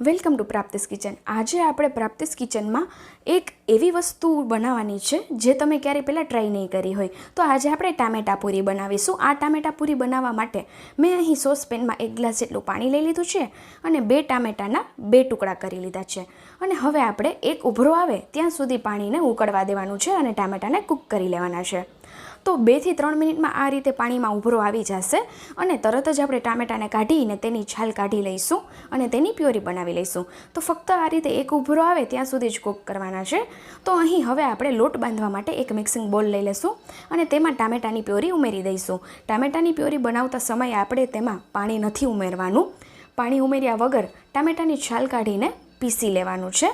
Welcome to પ્રાપ્તિસ kitchen. આજે આપણે પ્રાપ્તિસ કિચનમાં એક એવી વસ્તુ બનાવવાની છે જે તમે ક્યારેય પહેલાં ટ્રાય નહીં કરી હોય. તો આજે આપણે ટામેટા પૂરી બનાવીશું. આ ટામેટા પૂરી બનાવવા માટે મેં અહીં સોસપેનમાં એક ગ્લાસ જેટલું પાણી લઈ લીધું છે અને બે ટામેટાના બે ટુકડા કરી લીધા છે. અને હવે આપણે એક ઉભરો આવે ત્યાં સુધી પાણીને ઉકળવા દેવાનું છે અને ટામેટાને કૂક કરી લેવાના છે. તો બેથી ત્રણ મિનિટમાં આ રીતે પાણીમાં ઉભરો આવી જશે અને તરત જ આપણે ટામેટાને કાઢીને તેની છાલ કાઢી લઈશું અને તેની પ્યોરી બનાવી લઈશું. તો ફક્ત આ રીતે એક ઉભરો આવે ત્યાં સુધી જ કૂક કરવાના છે. તો અહીં હવે આપણે લોટ બાંધવા માટે એક મિક્સિંગ બોલ લઈ લઈશું અને તેમાં ટામેટાની પ્યોરી ઉમેરી દઈશું. ટામેટાની પ્યોરી બનાવતા સમયે આપણે તેમાં પાણી નથી ઉમેરવાનું. પાણી ઉમેર્યા વગર ટામેટાની છાલ કાઢીને પીસી લેવાનું છે.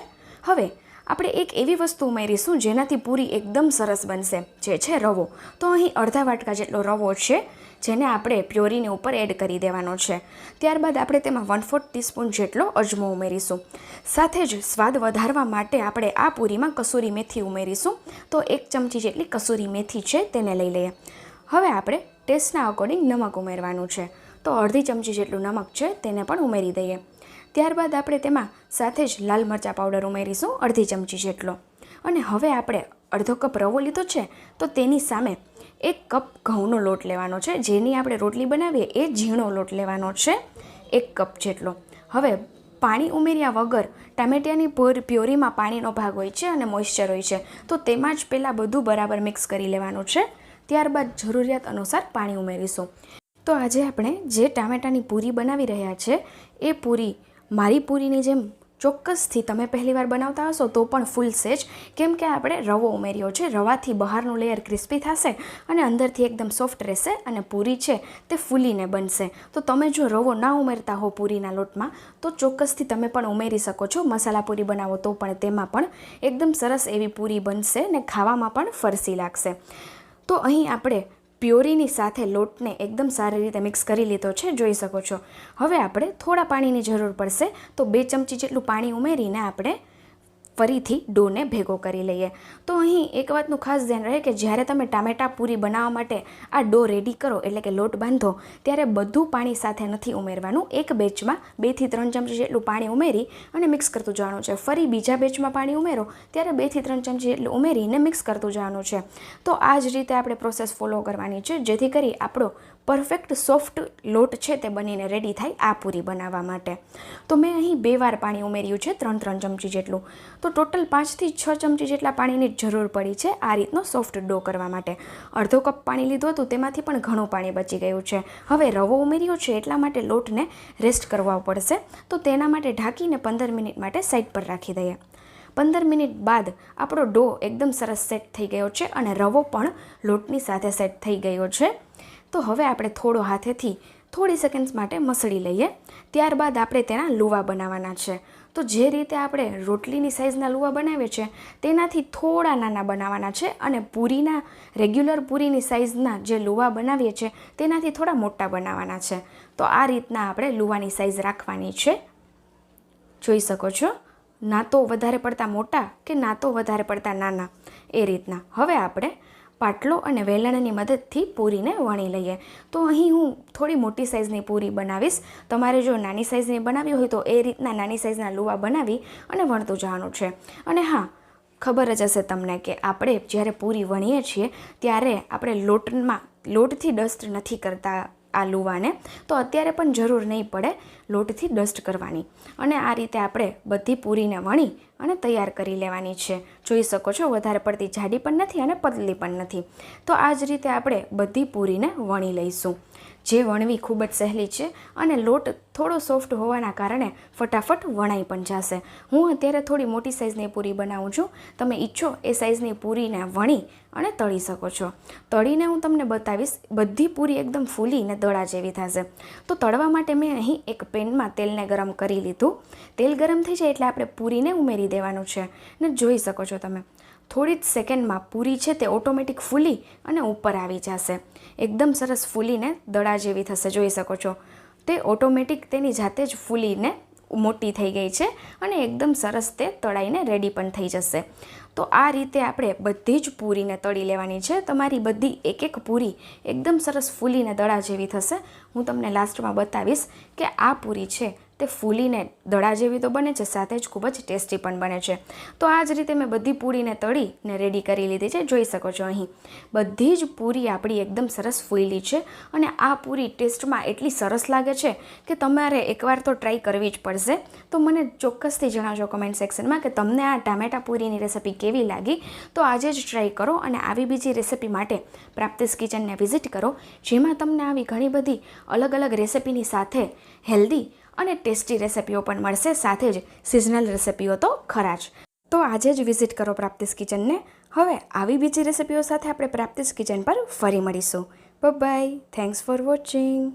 હવે આપણે એક એવી વસ્તુ ઉમેરીશું જેનાથી પૂરી એકદમ સરસ બનશે, જે છે રવો. તો અહીં અડધા વાટકા જેટલો રવો છે, જેને આપણે પ્યોરીની ઉપર એડ કરી દેવાનો છે. ત્યારબાદ આપણે તેમાં વન ફોર્થ ટીસ્પૂન જેટલો અજમો ઉમેરીશું. સાથે જ સ્વાદ વધારવા માટે આપણે આ પૂરીમાં કસૂરી મેથી ઉમેરીશું. તો એક ચમચી જેટલી કસૂરી મેથી છે તેને લઈ લઈએ. હવે આપણે ટેસ્ટના અકોર્ડિંગ નમક ઉમેરવાનું છે. તો અડધી ચમચી જેટલું નમક છે તેને પણ ઉમેરી દઈએ. ત્યારબાદ આપણે તેમાં સાથે જ લાલ મરચાં પાવડર ઉમેરીશું, અડધી ચમચી જેટલો. અને હવે આપણે અડધો કપ રવો લીધો છે, તો તેની સામે એક કપ ઘઉંનો લોટ લેવાનો છે. જેની આપણે રોટલી બનાવીએ એ ઝીણો લોટ લેવાનો છે, એક કપ જેટલો. હવે પાણી ઉમેર્યા વગર ટામેટિયાની પોર પ્યોરીમાં પાણીનો ભાગ હોય છે અને મોઇશ્ચર હોય છે, તો તેમાં જ પહેલાં બધું બરાબર મિક્સ કરી લેવાનું છે. ત્યારબાદ જરૂરિયાત અનુસાર પાણી ઉમેરીશું. તો આજે આપણે જે ટામેટાની પૂરી બનાવી રહ્યા છે, એ પૂરી મારી પૂરીની જેમ ચોક્કસથી તમે પહેલીવાર બનાવતા હશો તો પણ ફૂલ સેજ. કેમ કે આપણે રવો ઉમેર્યો છે, રવાથી બહારનું લેયર ક્રિસ્પી થશે અને અંદરથી એકદમ સોફ્ટ રહેશે અને પૂરી છે તે ફૂલીને બનશે. તો તમે જો રવો ના ઉમેરતા હો પૂરીના લોટમાં, તો ચોક્કસથી તમે પણ ઉમેરી શકો છો. મસાલા પૂરી બનાવો તો પણ તેમાં પણ એકદમ સરસ એવી પૂરી બનશે ને ખાવામાં પણ ફરસી લાગશે. તો અહીં આપણે પ્યોરીની સાથે લોટને એકદમ સારી રીતે મિક્સ કરી લીધો છે, જોઈ શકો છો. હવે આપણે થોડા પાણીની જરૂર પડશે, તો બે ચમચી જેટલું પાણી ઉમેરીને આપણે ફરીથી ડોને ભેગો કરી લઈએ. તો અહીં એક વાતનું ખાસ ધ્યાન રહે કે જ્યારે તમે ટામેટા પૂરી બનાવવા માટે આ ડો રેડી કરો, એટલે કે લોટ બાંધો, ત્યારે બધું પાણી સાથે નથી ઉમેરવાનું. એક બેચમાં બેથી ત્રણ ચમચી જેટલું પાણી ઉમેરી અને મિક્સ કરતું જવાનું છે. ફરી બીજા બેચમાં પાણી ઉમેરો, ત્યારે બેથી ત્રણ ચમચી જેટલું ઉમેરીને મિક્સ કરતું જવાનું છે. તો આ જ રીતે આપણે પ્રોસેસ ફોલો કરવાની છે, જેથી કરી આપણો પરફેક્ટ સોફ્ટ લોટ છે તે બનીને રેડી થાય આ પૂરી બનાવવા માટે. તો મેં અહીં બે વાર પાણી ઉમેર્યું છે, ત્રણ ત્રણ ચમચી જેટલું. તો ટોટલ પાંચથી છ ચમચી જેટલા પાણીની જરૂર પડી છે આ રીતનો સોફ્ટ ડો કરવા માટે. અડધો કપ પાણી લીધું હતું, તેમાંથી પણ ઘણું પાણી બચી ગયું છે. હવે રવો ઉમેર્યો છે એટલા માટે લોટને રેસ્ટ કરવા પડશે, તો તેના માટે ઢાંકીને પંદર મિનિટ માટે સાઈડ પર રાખી દઈએ. પંદર મિનિટ બાદ આપણો ડો એકદમ સરસ સેટ થઈ ગયો છે અને રવો પણ લોટની સાથે સેટ થઈ ગયો છે. તો હવે આપણે થોડો હાથેથી થોડી સેકન્ડ્સ માટે મસળી લઈએ. ત્યારબાદ આપણે તેના લુવા બનાવવાના છે. તો જે રીતે આપણે રોટલીની સાઇઝના લુવા બનાવીએ છીએ તેનાથી થોડા નાના બનાવવાના છે અને પૂરીના રેગ્યુલર પૂરીની સાઇઝના જે લુવા બનાવીએ છીએ તેનાથી થોડા મોટા બનાવવાના છે. તો આ રીતના આપણે લુવાની સાઇઝ રાખવાની છે. જોઈ શકો છો? ના તો વધારે પડતા મોટા કે ના તો વધારે પડતા નાના? એ રીતના. હવે આપણે પાટલો અને વેલણની મદદથી પૂરીને વણી લઈએ. તો અહીં હું થોડી મોટી સાઇઝની પૂરી બનાવીશ. તમારે જો નાની સાઇઝની બનાવી હોય તો એ રીતના નાની સાઇઝના લુવા બનાવી અને વણતું જવાનું છે. અને હા, ખબર જ હશે તમને કે આપણે જ્યારે પૂરી વણીએ છીએ, ત્યારે આપણે લોટમાં, લોટથી ડસ્ટ નથી કરતા આ લુવાને, તો અત્યારે પણ જરૂર નહીં પડે લોટથી ડસ્ટ કરવાની. અને આ રીતે આપણે બધી પૂરીને વણી અને તૈયાર કરી લેવાની છે. જોઈ શકો છો, વધારે પડતી જાડી પણ નથી અને પતલી પણ નથી. તો આ જ રીતે આપણે બધી પૂરીને વણી લઈશું. જે વણવી ખૂબ જ સહેલી છે અને લોટ થોડો સોફ્ટ હોવાના કારણે ફટાફટ વણાઈ પણ જશે. હું અત્યારે થોડી મોટી સાઇઝની પૂરી બનાવું છું. તમે ઈચ્છો એ સાઇઝની પૂરીને વણી અને તળી શકો છો. તળીને હું તમને બતાવીશ, બધી પૂરી એકદમ ફૂલીને દળા જેવી થશે. તો તળવા માટે મેં અહીં એક પેનમાં તેલને ગરમ કરી લીધું. તેલ ગરમ થઈ જાય એટલે આપણે પૂરીને ઉમેરી દેવાનું છે. ને જોઈ શકો છો તમે. થોડી જ સેકન્ડમાં પૂરી છે તે ઓટોમેટિક ફૂલી અને ઉપર આવી જશે. એકદમ સરસ ફૂલીને દડા જેવી થશે, જોઈ શકો છો. તે ઓટોમેટિક તેની જાતે જ ફૂલીને મોટી થઈ ગઈ છે અને એકદમ સરસ તે તળાઈને રેડી પણ થઈ જશે. તો આ રીતે આપણે બધી જ પૂરીને તળી લેવાની છે. તમારી બધી એક એક પૂરી એકદમ સરસ ફૂલીને દડા જેવી થશે. હું તમને લાસ્ટમાં બતાવીશ કે આ પૂરી છે તે ફૂલીને દડા જેવી તો બને છે, સાથે જ ખૂબ જ ટેસ્ટી પણ બને છે. તો આ જ રીતે મેં બધી પૂરીને તળીને રેડી કરી લીધી છે. જોઈ શકો છો અહીં. બધી જ પૂરી આપણી એકદમ સરસ ફૂલી છે અને આ પૂરી ટેસ્ટમાં એટલી સરસ લાગે છે કે તમારે એકવાર તો ટ્રાય કરવી જ પડશે. તો મને ચોક્કસથી જણાવજો કમેન્ટ સેક્શનમાં કે તમને આ ટામેટા પૂરીની રેસિપી કેવી લાગી? તો આજે જ ટ્રાય કરો અને આવી બીજી રેસિપી માટે પ્રાપ્તિસ કિચનને વિઝિટ કરો, જેમાં તમને આવી ઘણી બધી અલગ અલગ રેસિપીની સાથે હેલ્ધી અને ટેસ્ટી રેસિપીઓ પણ મળશે, સાથે જ સિઝનલ રેસિપીઓ તો ખરા જ. તો આજે જ વિઝિટ કરો પ્રાપ્તિસ કિચનને. હવે આવી બીજી રેસિપીઓ સાથે આપણે પ્રાપ્તિસ કિચન પર ફરી મળીશું. By thanks for watching